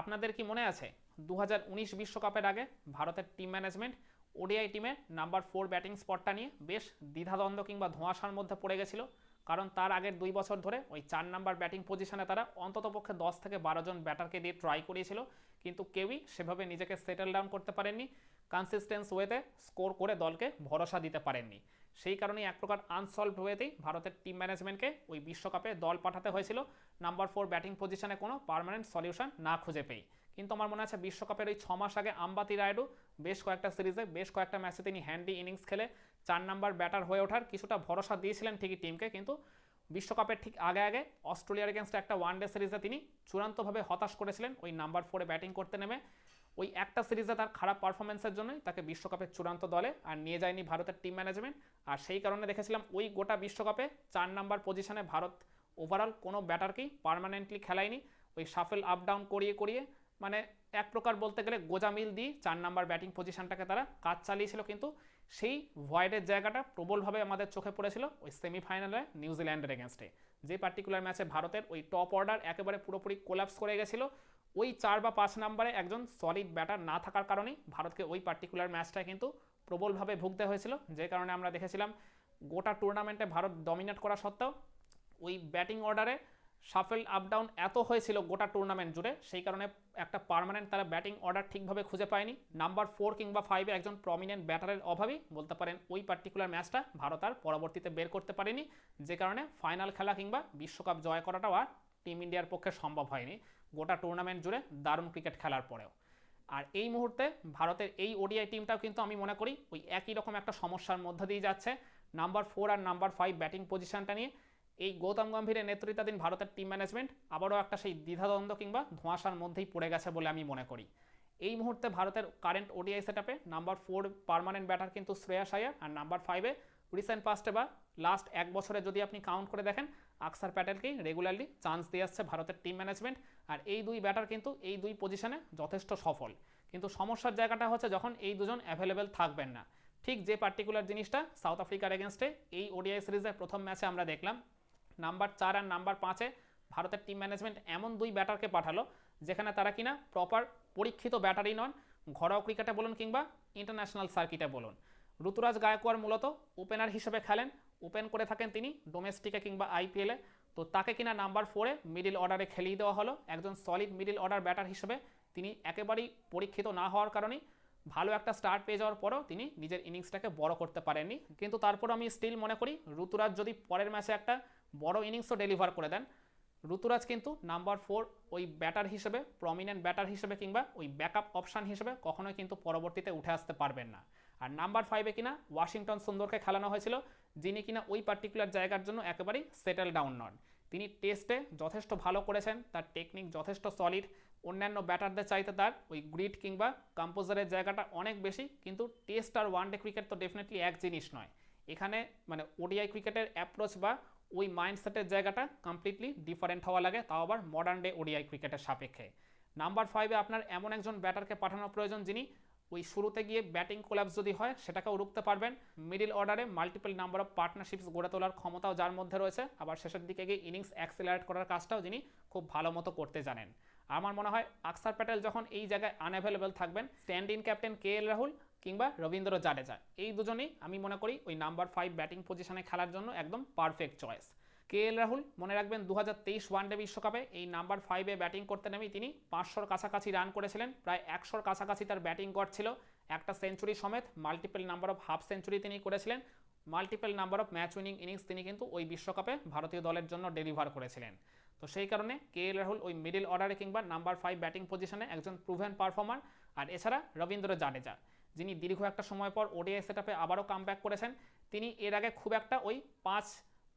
আপনাদের কি মনে আছে? দু বিশ্বকাপের আগে ভারতের টিম ম্যানেজমেন্ট ওডিআই টিমে নাম্বার ফোর ব্যাটিং স্পটটা নিয়ে বেশ দ্বিধাদ্বন্দ্ব কিংবা ধোঁয়াশার মধ্যে পড়ে গেছিল। কারণ তার আগের দুই বছর ধরে ওই চার নাম্বার ব্যাটিং পজিশনে তারা অন্ততপক্ষে দশ থেকে বারো জন ব্যাটারকে দিয়ে ট্রাই করিয়েছিল। কিন্তু কেউই সেভাবে নিজেকে সেটেল ডাউন করতে পারেননি। কনসিস্টেন্স ওয়েতে স্কোর করে দলকে ভরসা দিতে পারেননি। সেই কারণেই এক প্রকার আনসলভ ওয়েতেই ভারতের টিম ম্যানেজমেন্টকে ওই বিশ্বকাপে দল পাঠাতে হয়েছিল। নাম্বার ফোর ব্যাটিং পজিশনে কোনো পার্মানেন্ট সলিউশন না খুঁজে পেয়ে কিন্তু আমার মনে আছে বিশ্বকাপের ওই ছ মাস আগে আম্বাতি রায়ডু বেশ কয়েকটা সিরিজে বেশ কয়েকটা ম্যাচে তিনি হ্যান্ডি ইনিংস খেলে চার নাম্বার ব্যাটার হয়ে ওঠার কিছুটা ভরসা দিয়েছিলেন ঠিকই টিমকে কিন্তু বিশ্বকাপের ঠিক আগে আগে অস্ট্রেলিয়ার এগেনস্ট একটা ওয়ানডে সিরিজে তিনি চূড়ান্তভাবে হতাশ করেছিলেন। ওই নাম্বার ফোরে ব্যাটিং করতে নেমে ওই একটা সিরিজে তার খারাপ পারফরমেন্সের জন্যই তাকে বিশ্বকাপের চূড়ান্ত দলে আর নিয়ে যায়নি ভারতের টিম ম্যানেজমেন্ট। আর সেই কারণে দেখেছিলাম ওই গোটা বিশ্বকাপে চার নাম্বার পজিশনে ভারত ওভারঅল কোনো ব্যাটারকেই পার্মানেন্টলি খেলায়নি। ওই সাফেল আপ ডাউন করিয়ে করিয়ে মানে এক প্রকার বলতে গেলে গোজামিল দিয়ে চার নাম্বার ব্যাটিং পজিশনটাকে তারা কাজ চালিয়েছিল কিন্তু সেই ভয়েডের জায়গাটা প্রবলভাবে আমাদের চোখে পড়েছিল ওই সেমিফাইনালে নিউজিল্যান্ডের এগেনস্টে যে পার্টিকুলার ম্যাচে ভারতের ওই টপ অর্ডার একেবারে পুরোপুরি কোলাপস করে গেছিল। ওই চার বা পাঁচ নম্বরে একজন সলিড ব্যাটার না থাকার কারণেই ভারতকে ওই পার্টিকুলার ম্যাচটা কিন্তু প্রবলভাবে ভুগতে হয়েছিল। যে কারণে আমরা দেখেছিলাম গোটা টুর্নামেন্টে ভারত ডমিনেট করা সত্ত্বেও ওই ব্যাটিং অর্ডারে সাফেল আপ ডাউন এত হয়েছিল গোটা টুর্নামেন্ট জুড়ে, সেই কারণে একটা পার্মানেন্ট তারা ব্যাটিং অর্ডার ঠিকভাবে খুঁজে পায়নি। নাম্বার ফোর কিংবা ফাইভে একজন প্রমিনেন্ট ব্যাটারের অভাবই বলতে পারেন ওই পার্টিকুলার ম্যাচটা ভারত আর পরবর্তীতে বের করতে পারেনি। যে কারণে ফাইনাল খেলা কিংবা বিশ্বকাপ জয় করাটাও আর টিম ইন্ডিয়ার পক্ষে সম্ভব হয়নি। গোটা টুর্নামেন্ট জুড়ে দারুণ ক্রিকেট খেলার পরেও। আর এই মুহূর্তে ভারতের এই ওডিআই টিমটাও কিন্তু আমি মনে করি ওই একই রকম একটা সমস্যার মধ্যে দিয়ে যাচ্ছে। নাম্বার ফোর আর নাম্বার ফাইভ ব্যাটিং পজিশনটা নিয়ে এই গৌতম গম্ভীরের নেতৃত্বাধীন ভারতের টিম ম্যানেজমেন্ট আবারও একটা সেই দ্বিধাদ্বন্দ্ব কিংবা ধোঁয়াশার মধ্যেই পড়ে গেছে বলে আমি মনে করি। এই মুহূর্তে ভারতের কারেন্ট ওডিআই সেটআপে নাম্বার ফোর পার্মানেন্ট ব্যাটার কিন্তু শ্রেয়াস আয়ার আর নাম্বার ফাইভে রিসেন্ট পাস্টে বা লাস্ট এক বছরে যদি আপনি কাউন্ট করে দেখেন আকসার প্যাটেলকেই রেগুলারলি চান্স দিয়ে আসছে ভারতের টিম ম্যানেজমেন্ট আর এই দুই ব্যাটার কিন্তু এই দুই পজিশনে যথেষ্ট সফল। কিন্তু সমস্যার জায়গাটা হচ্ছে যখন এই দুজন অ্যাভেলেবেল থাকবেন না। ঠিক যে পার্টিকুলার জিনিসটা সাউথ আফ্রিকার এগেনস্টে এই ওডিআই সিরিজের প্রথম ম্যাচে আমরা দেখলাম। নাম্বার চার আর নাম্বার পাঁচে ভারতের টিম ম্যানেজমেন্ট এমন দুই ব্যাটারকে পাঠালো, যেখানে তারা কিনা প্রপার পরীক্ষিত ব্যাটারই নন। ঘরোয়া ক্রিকেটে বলুন কিংবা ইন্টারন্যাশনাল সার্কিটে বলুন। ঋতুরাজ গায়কোয়াড় মূলত ওপেনার হিসেবে খেলেন। ওপেন করে থাকেন তিনি ডোমেস্টিকে কিংবা আইপিএলে তো তাকে কিনা নাম্বার ফোরে মিডিল অর্ডারে খেলিয়ে দেওয়া হলো। একজন সলিড মিডিল অর্ডার ব্যাটার হিসেবে তিনি একেবারেই পরীক্ষিত না হওয়ার কারণেই ভালো একটা স্টার্ট পেয়ে যাওয়ার পরেও তিনি নিজের ইনিংসটাকে বড় করতে পারেননি। কিন্তু তারপর আমি স্টিল মনে করি ঋতুরাজ যদি পরের ম্যাচে একটা বড় ইনিংসও ডেলিভার করে দেন ঋতুরাজ কিন্তু নাম্বার ফোর ওই ব্যাটার হিসেবে প্রমিনেন্ট ব্যাটার হিসেবে কিংবা ওই ব্যাকআপ অপশান হিসেবে কখনোই কিন্তু পরবর্তীতে উঠে আসতে পারবেন না। আর নাম্বার ফাইভে কিনা ওয়াশিংটন সুন্দরকে খেলানো হয়েছিল, যিনি কিনা ওই পার্টিকুলার জায়গার জন্য একেবারেই সেটেল ডাউন নন। তিনি টেস্টে যথেষ্ট ভালো করেছেন, তার টেকনিক যথেষ্ট সলিড অন্যান্য ব্যাটারদের চাইতে তার ওই গ্রিড কিংবা কম্পোজারের জায়গাটা অনেক বেশি, কিন্তু টেস্ট আর ওয়ান ডে ক্রিকেট তো ডেফিনেটলি এক জিনিস নয়। এখানে মানে ওডিআই ক্রিকেটের অ্যাপ্রোচ বা ওই মাইন্ডসেটের জায়গাটা কমপ্লিটলি ডিফারেন্ট হওয়া লাগে, তাও আবার মডার্ন ডে ওডিআই ক্রিকেটের সাপেক্ষে। নাম্বার ফাইভে আপনার এমন একজন ব্যাটারকে পাঠানো প্রয়োজন যিনি ওই শুরুতে গিয়ে ব্যাটিং কোলাপস যদি হয়, সেটাকেও রুখতে পারবেন। মিডিল অর্ডারে মাল্টিপল নাম্বার অফ পার্টনারশিপস গড়ে তোলার ক্ষমতাও যার মধ্যে রয়েছে। আবার শেষের দিকে গিয়ে ইনিংস অ্যাক্সিলারেট করার কাজটাও যিনি খুব ভালো মতো করতে জানেন। আমার মনে হয়, আকসার প্যাটেল যখন এই জায়গায় আনঅ্যাভেলেবেল থাকবেন stand in captain K L Rahul কিংবা রবীন্দ্র জাডেজা। এই দুজনেই আমি মনে করি ওই নাম্বার ফাইভ ব্যাটিং পজিশনে খেলার জন্য একদম perfect choice K L Rahul, মনে রাখবেন দু হাজার তেইশ ওয়ানডে বিশ্বকাপে এই নাম্বার ফাইভে ব্যাটিং করতে নেমেই তিনি পাঁচশোর কাছাকাছি রান করেছিলেন, প্রায় একশোর কাছাকাছি তার ব্যাটিং গড় ছিল। একটা সেঞ্চুরি সমেত multiple number of half century তিনি করেছিলেন। Multiple number of match winning innings তিনি কিন্তু ওই বিশ্বকাপে ভারতীয় দলের জন্য ডেলিভার করেছিলেন। তো সেই কারণে কে এল রাহুল ওই মিডিল অর্ডারে কিংবা নাম্বার ফাইভ ব্যাটিং পজিশনে একজন প্রুভেন পারফর্মার আর এছাড়া রবীন্দ্র জাডেজা। যিনি দীর্ঘ একটা সময় পর ওডিআই সেটআপে আবারও কাম করেছেন, তিনি এর আগে খুব একটা ওই পাঁচ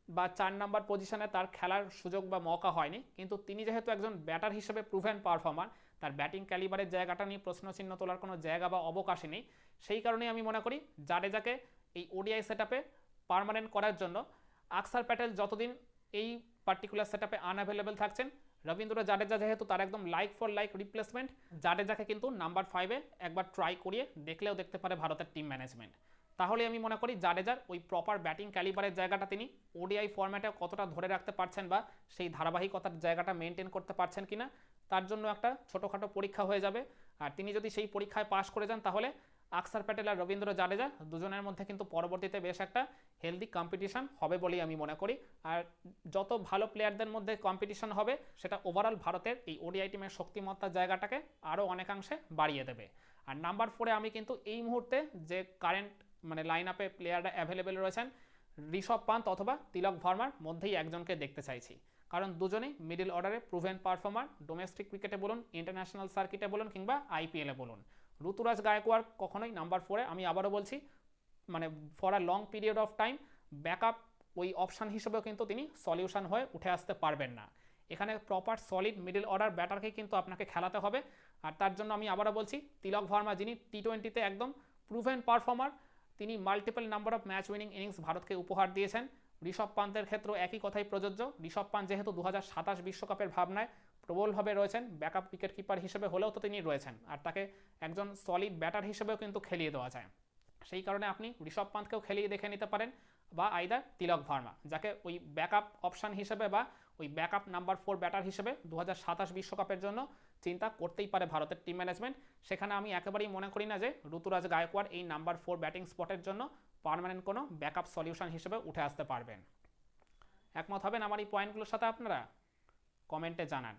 বা চার নাম্বার পজিশনে তার খেলার সুযোগ বা মৌকা হয়নি। কিন্তু তিনি যেহেতু একজন ব্যাটার হিসেবে প্রুভেন পারফর্মার তার ব্যাটিং ক্যালিবারের জায়গাটা নিয়ে প্রশ্নচিহ্ন তোলার কোনো জায়গা বা অবকাশই নেই। সেই কারণেই আমি মনে করি জাডেজাকে এই ওডিআই সেটআপে পারমানেন্ট করার জন্য আকসার প্যাটেল যতদিন এই পার্টিকুলার সেটআপে আনঅ্যাভেলেবেল থাকছেন রবীন্দ্র জাডেজা যেহেতু তার একদম লাইক ফর লাইক রিপ্লেসমেন্ট জাডেজাকে কিন্তু নাম্বার ফাইভে একবার ট্রাই করিয়ে দেখলেও দেখতে পারে ভারতের টিম ম্যানেজমেন্ট তাহলে আমি মনে করি জাডেজার ওই প্রপার ব্যাটিং ক্যালিবারের জায়গাটা তিনি ওডিআই ফরম্যাটে কতটা ধরে রাখতে পারছেন বা সেই ধারাবাহিকতার জায়গাটা মেনটেন করতে পারছেন কিনা, তার জন্য একটা ছোটোখাটো পরীক্ষা হয়ে যাবে। আর তিনি যদি সেই পরীক্ষায় পাশ করে যান তাহলে আকসার প্যাটেল আর রবীন্দ্র জাডেজা দুজনের মধ্যে কিন্তু পরবর্তীতে বেশ একটা হেলদি কম্পিটিশন হবে বলেই আমি মনে করি। আর যত ভালো প্লেয়ারদের মধ্যে কম্পিটিশন হবে, সেটা ওভারঅল ভারতের এই ওডিআই টিমের শক্তিমত্তার জায়গাটাকে আরও অনেকাংশে বাড়িয়ে দেবে। আর নাম্বার ফোরে আমি কিন্তু এই মুহূর্তে যে কারেন্ট মানে লাইন আপে প্লেয়াররা অ্যাভেলেবেল রয়েছেন, ঋষভ পান্ত অথবা তিলক ভার্মার মধ্যেই একজনকে দেখতে চাইছি। কারণ দুজনেই মিডল অর্ডারে প্রুভেন পারফর্মার ডোমেস্টিক ক্রিকেটে বলুন ইন্টারন্যাশনাল সার্কিটে বলুন কিংবা আইপিএলে বলুন। ঋতুরাজ গায়কোয়াড় কখনোই নাম্বার ফোরে আমি আবারও বলছি মানে for a long period of time backup ওই অপশান হিসেবেও কিন্তু তিনি সলিউশন হয়ে উঠে আসতে পারবেন না। এখানে প্রপার সলিড মিডল অর্ডার ব্যাটারকে কিন্তু আপনাকে খেলাতে হবে। আর তার জন্য আমি আবারও বলছি, তিলক ভার্মা যিনি টি টোয়েন্টিতে একদম প্রুভেন পারফর্মার তিনি multiple number of match winning innings ভারতকে উপহার দিয়েছেন। ঋষভ পান্তের ক্ষেত্রেও একই কথাই প্রযোজ্য। ঋষভ পান্ত যেহেতু দু বিশ্বকাপের ভাবনায় প্রবলভাবে রয়েছেন ব্যাকআপ উইকেট কিপার হিসেবে হলেও তো তিনি রয়েছেন। আর তাকে একজন সলিড ব্যাটার হিসেবেও কিন্তু খেলিয়ে দেওয়া যায়। সেই কারণে আপনি ঋষভ পান্তকেও খেলিয়ে দেখে নিতে পারেন বা আইদার তিলক ভার্মা, যাকে ওই ব্যাকআপ অপশান হিসেবে বা ওই ব্যাকআপ নাম্বার ফোর ব্যাটার হিসেবে দু বিশ্বকাপের জন্য চিন্তা করতেই পারে ভারতের টিম ম্যানেজমেন্ট সেখানে আমি একেবারেই মনে করি না যে ঋতুরাজ গায়কোয়াড় এই নাম্বার ফোর ব্যাটিং স্পটের জন্য পার্মানেন্ট কোনো ব্যাকআপ সলিউশন হিসেবে উঠে আসতে পারবেন। একমত হবেন আমার এই পয়েন্টগুলোর সাথে আপনারা? কমেন্টে জানান।